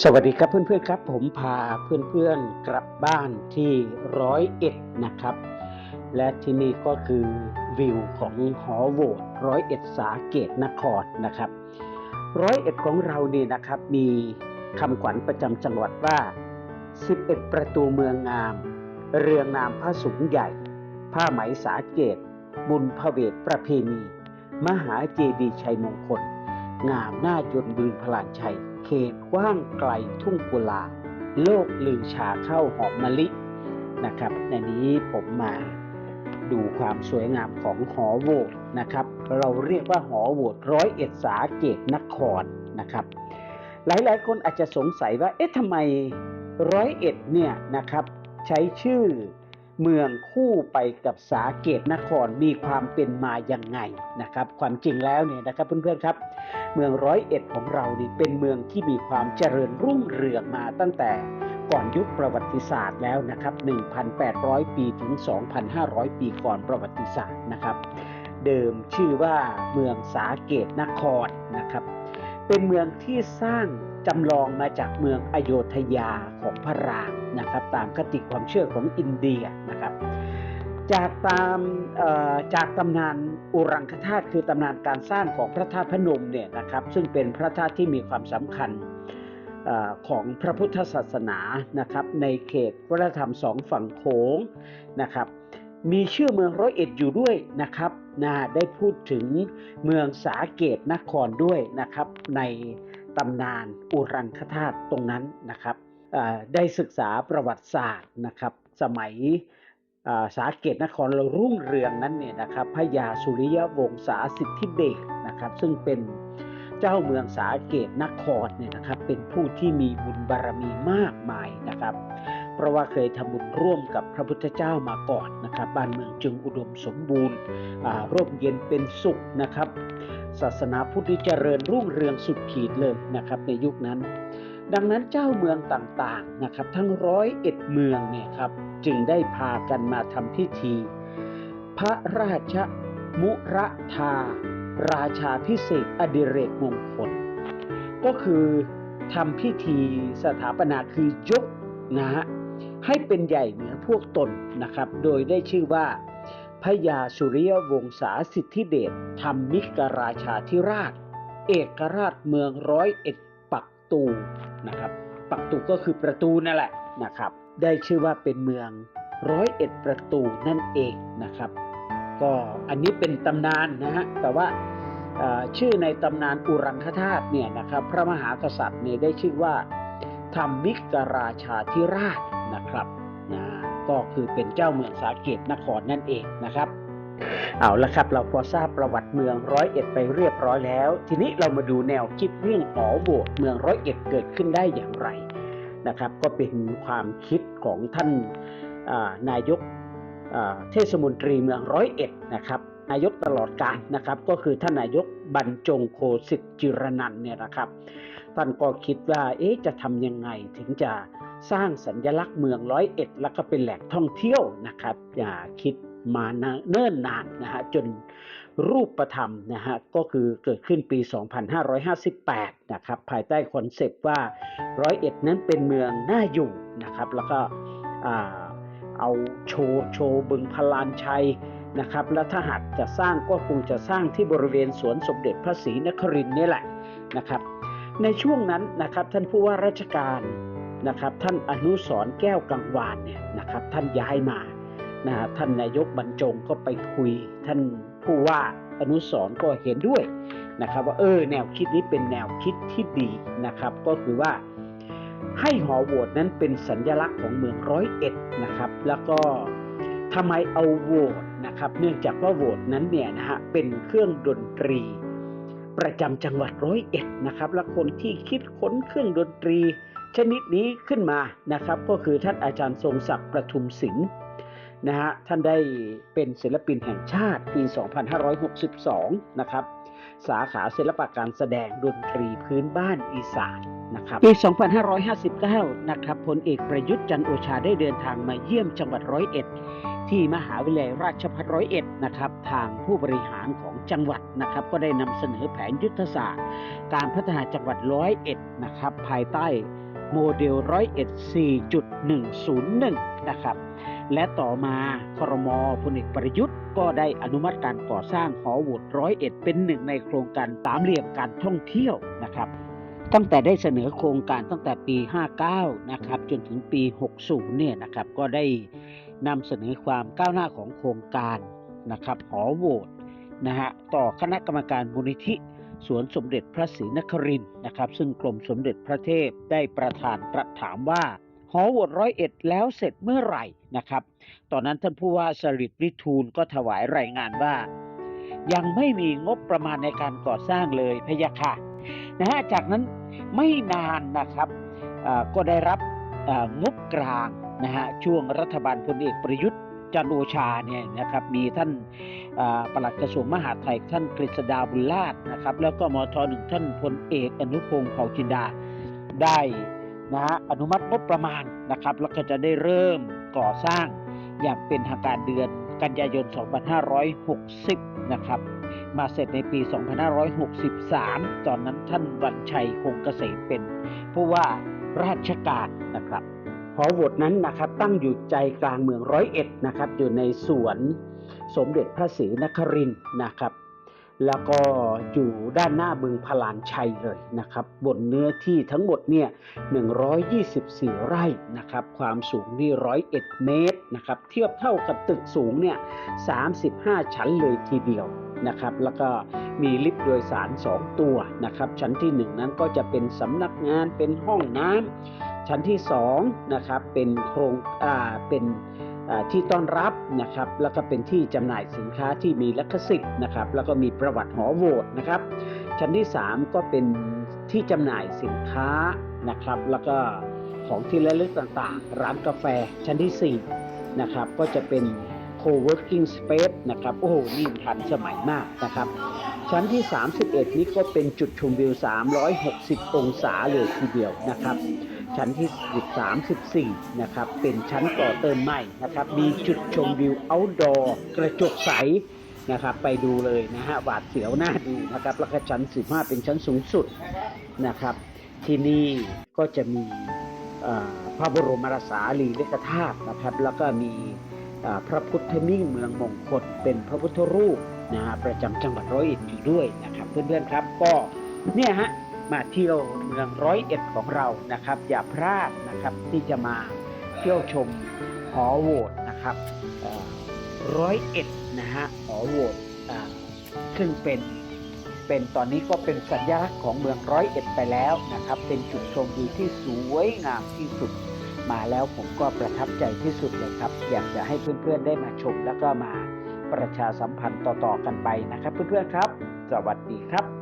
สวัสดีครับเพื่อนๆครับ ผมพาเพื่อนๆกลับบ้านที่ร้อยเอ็ดนะครับ และที่นี่ก็คือวิวของหอโหวตร้อยเอ็ดสาเกตนครนะครับร้อยเอ็ดของเราเนี่ยนะครับมีคำขวัญประจำจังหวัดว่า 11 ประตูเมืองงาม เรืองนามพระสูงใหญ่ ผ้าไหมสาเกต บุญพระเวทประเพณี มหาเจดีย์ชัยมงคล งามหน้ายนบืนพลานชัย ตกว้างไกลทุ่งกุลา โลกลือชาเข้าหอมมะลินะครับ ในนี้ผมมาดูความสวยงามของหอโหวตนะครับ เราเรียกว่าหอโหวตร้อยเอ็ดสาเกตนครนะครับ หลายๆ คนอาจจะสงสัยว่าเอ๊ะทำไมร้อยเอ็ดเนี่ยนะครับ ใช้ชื่อ เมืองคู่ไปกับสาเกตนครมีความเป็นมาอย่างไงนะครับ ความจริงแล้วเนี่ยนะครับเพื่อนๆครับ เมืองร้อยเอ็ดของเรานี่เป็นเมืองที่มีความเจริญรุ่งเรืองมาตั้งแต่ก่อนยุคประวัติศาสตร์แล้วนะครับ 1,800 ปีถึง 2,500 ปีก่อนประวัติศาสตร์นะครับ เดิมชื่อว่าเมืองสาเกตนครนะครับ เป็นเมืองที่สร้างจำลองมาจากเมืองอโยธยาของพระรามนะครับ ตามคติความเชื่อของอินเดียนะครับ จากตามจากตำนานอุรังคธาตุคือตำนานการสร้างของพระธาตุพนมเนี่ยนะครับ ซึ่งเป็นพระธาตุที่มีความสำคัญอของพระพุทธศาสนานะครับ ในเขตวัฒนธรรมสองฝั่งโขงนะครับ มีชื่อเมืองร้อยเอ็ดอยู่ด้วยนะครับ นะได้พูดถึงเมืองสาเกตนครด้วยนะครับ ในตำนานอุรังคธาตุตรงนั้นนะครับได้ศึกษาประวัติศาสตร์นะครับ สมัยสาเกตนครเรารุ่งเรืองนั้นเนี่ยนะครับพระยาสุริยวงศาสิทธิเดชนะครับ ซึ่งเป็นเจ้าเมืองสาเกตนครเนี่ยนะครับเป็นผู้ที่มีบุญบารมีมากมายนะครับ เพราะว่าเคยทำบุญร่วมกับพระพุทธเจ้ามาก่อนนะครับ บ้านเมืองจึงอุดมสมบูรณ์ร่มเย็นเป็นสุขนะครับ ศาสนาพุทธเจริญรุ่งเรืองสุดขีดเลยนะครับในยุคนั้น ดังนั้นเจ้าเมืองต่างๆนะครับ ทั้งร้อยเอ็ดเมืองเนี่ยครับจึงได้พากันมาทำพิธี พระราชมุระธาราชาพิเศษอดิเรกมงคล ก็คือทำพิธีสถาปนาคือยกนะฮะ ให้เป็นใหญ่เหนือพวกตนนะครับ โดยได้ชื่อว่าพระยาสุริยวงศาสิทธิเดชธรรมิกราชาธิราช เอกราชเมืองร้อยเอ็ดปักตูนะครับ ปักตูก็คือประตูนั่นแหละนะครับ ได้ชื่อว่าเป็นเมืองร้อยเอ็ดประตูนั่นเองนะครับ ก็อันนี้เป็นตำนานนะฮะแต่ว่าชื่อในตำนานอุรังคธาตุเนี่ยนะครับ พระมหากษัตริย์เนี่ยได้ชื่อว่าธรรมิกราชาธิราช นะครับนะก็คือเป็นเจ้าเมืองสาเกตนครนั่นเองนะครับ เอาละครับเราพอทราบประวัติเมืองร้อยเอ็ดไปเรียบร้อยแล้ว ทีนี้เรามาดูแนวคิดเรื่องหอโบสถ์เมืองร้อยเอ็ดเกิดขึ้นได้อย่างไรนะครับ ก็เป็นความคิดของท่านานายกเทศมนตรีเมืองร้อยเอ็ดนะครับนายกตลอดกาลนะครับ ก็คือท่านนายกบรรจงโคสิทธิจิรนันเนี่ยนะครับ ท่านก็คิดว่าเอ๊ะจะทำยังไงถึงจะสร้างสัญลักษณ์เมืองร้อยเอ็ดแล้วก็เป็นแหล่งท่องเที่ยวนะครับอย่าคิดมาเนิ่นนานนะฮะจนรูปธรรมนะฮะก็คือเกิดขึ้นปี 2558 นะครับภายใต้คอนเซปต์ว่าร้อยเอ็ดนั้นเป็นเมืองน่าอยู่นะครับแล้วก็เอาโชว์โชว์บึงพลานชัยนะครับแล้วถ้าหากจะสร้างก็คงจะสร้างที่บริเวณสวนสมเด็จพระศรีนครินทร์นี่แหละนะครับ ในช่วงนั้นนะครับท่านผู้ว่าราชการนะครับ ท่านอนุสรแก้วกังวานเนี่ยนะครับท่านย้ายมานะฮะท่านนายกบรรจงก็ไปคุย ท่านผู้ว่าอนุสรก็เห็นด้วยนะครับว่าเออแนวคิดนี้เป็นแนวคิดที่ดีนะครับ ก็คือว่าให้หอโหวตนั้นเป็นสัญลักษณ์ของเมืองร้อยเอ็ดนะครับ แล้วก็ทำไมเอาโหวตนะครับ เนื่องจากว่าโหวตนั้นเนี่ยนะฮะเป็นเครื่องดนตรี ประจำจังหวัดร้อยเอ็ดนะครับ และคนที่คิดค้นเครื่องดนตรี ชนิดนี้ขึ้นมานะครับ ก็คือท่านอาจารย์ทรงศักดิ์ประทุมศิลป์นะฮะท่านได้เป็นศิลปินแห่งชาติปี 2562 นะครับ สาขาศิลปะการแสดงดนตรีพื้นบ้านอีสานนะครับปี 2559 นะครับพลเอกประยุทธ์จันโอชาได้เดินทางมาเยี่ยมจังหวัดร้อยเอ็ด ที่มหาวิทยาลัยราชภัฏร้อยเอ็ดนะครับทางผู้บริหารของจังหวัดนะครับก็ได้นำเสนอแผนยุทธศาสตร์ การพัฒนาจังหวัดร้อยเอ็ดนะครับภายใต้โมเดลร้อยเอ็ด4.101 นะครับและต่อมาครมพลเอกประยุทธ์ ก็ได้อนุมัติการก่อสร้างหอโหวตร้อยเอ็ดเป็นหนึ่งในโครงการสามเหลี่ยมการท่องเที่ยวนะครับตั้งแต่ได้เสนอโครงการตั้งแต่ปี 59 นะครับ จนถึงปี 60 เนี่ยนะครับ ก็ได้ นำเสนอความก้าวหน้าของโครงการนะครับหอโหวตนะฮะต่อคณะกรรมการมูลนิธิสวนสมเด็จพระศรีนครินนะครับ ซึ่งกรมสมเด็จพระเทพได้ประธานตรัสถามว่าหอโหวตร้อยเอ็ดแล้วเสร็จเมื่อไหร่นะครับ ตอนนั้นท่านผู้ว่าสริตวิทูลก็ถวายรายงานว่า ยังไม่มีงบประมาณในการก่อสร้างเลยพยะค่ะนะฮะจากนั้นไม่นานนะครับก็ได้รับงบกลาง นะฮะช่วงรัฐบาลพลเอกประยุทธ์จันโอชาเนี่ยนะครับมีท่านปลัดกระทรวงมหาดไทยท่านกฤษดาบุญลาภนะครับแล้วก็มทหนึ่งท่านพลเอกอนุพงศ์เผ่าจินดาได้นะฮะอนุมัติงบประมาณนะครับแล้วก็จะได้เริ่มก่อสร้างอย่างเป็นทางการเดือนกันยายน 2560 นะครับ มาเสร็จในปี 2563 ตอนนั้นท่านวันชัยคงเกษมเป็นผู้ว่าราชการนะครับ หอโหวตนั้นนะครับตั้งอยู่ใจกลางเมืองร้อยเอ็ดนะครับอยู่ในสวนสมเด็จพระศรีนครินทร์นะครับ แล้วก็อยู่ด้านหน้าเมืองพลานชัยเลยนะครับ บนเนื้อที่ทั้งหมดเนี่ย 124 ไร่นะครับ ความสูงนี่ 101 เมตรนะครับ เทียบเท่ากับตึกสูงเนี่ย 35 ชั้นเลยทีเดียวนะครับ แล้วก็มีลิฟต์โดยสาร 2 ตัวนะครับ ชั้นที่ 1 นั้นก็จะเป็นสำนักงานเป็นห้องน้ำ ชั้นที่2นะครับเป็นโครงอ่าเป็นที่ต้อนรับนะครับแล้วก็เป็นที่จำหน่ายสินค้าที่มีลิขสิทธิ์นะครับแล้วก็มีประวัติหอโหวตนะครับ ชั้นที่ 3 ก็เป็นที่จำหน่ายสินค้านะครับ แล้วก็ของที่ระลึกต่างๆ ร้านกาแฟชั้นที่4นะครับก็จะเป็น co-working space นะครับโอ้โหนี่ทันสมัยมากนะครับ ชั้นที่ 31 นี่ก็เป็นจุดชมวิว 360 องศาเลยทีเดียวนะครับ ชั้นที่34นะครับ เป็นชั้นต่อเติมใหม่นะครับ มีจุดชมวิว outdoor กระจกใสนะครับ ไปดูเลยนะฮะหวาดเสียวหน้าดูนะครับ แล้วก็ชั้น 15 เป็นชั้นสูงสุดนะครับ ที่นี่ก็จะมีพระบรมราสารีริกธาตุนะครับ แล้วก็มีพระพุทธมิ่งเมืองมงคลเป็นพระพุทธรูปนะฮะประจำจังหวัดร้อยเอ็ดอยู่ด้วยนะครับ เพื่อนๆครับก็เนี่ยฮะ มาเที่ยวเมืองร้อยเอ็ดของเรานะครับ อย่าพลาดนะครับที่จะมาเที่ยวชมหอโหวตนะครับร้อยเอ็ดนะฮะหอโหวตซึ่งเป็นเป็นตอนนี้ก็เป็นสัญลักษณ์ของเมืองร้อยเอ็ดไปแล้วนะครับ เป็นจุดชมวิวที่สวยงามที่สุดมาแล้วผมก็ประทับใจที่สุดเลยครับ อยากจะให้เพื่อนๆได้มาชมแล้วก็มาประชาสัมพันธ์ต่อๆกันไปนะครับ เพื่อนๆครับ สวัสดีครับ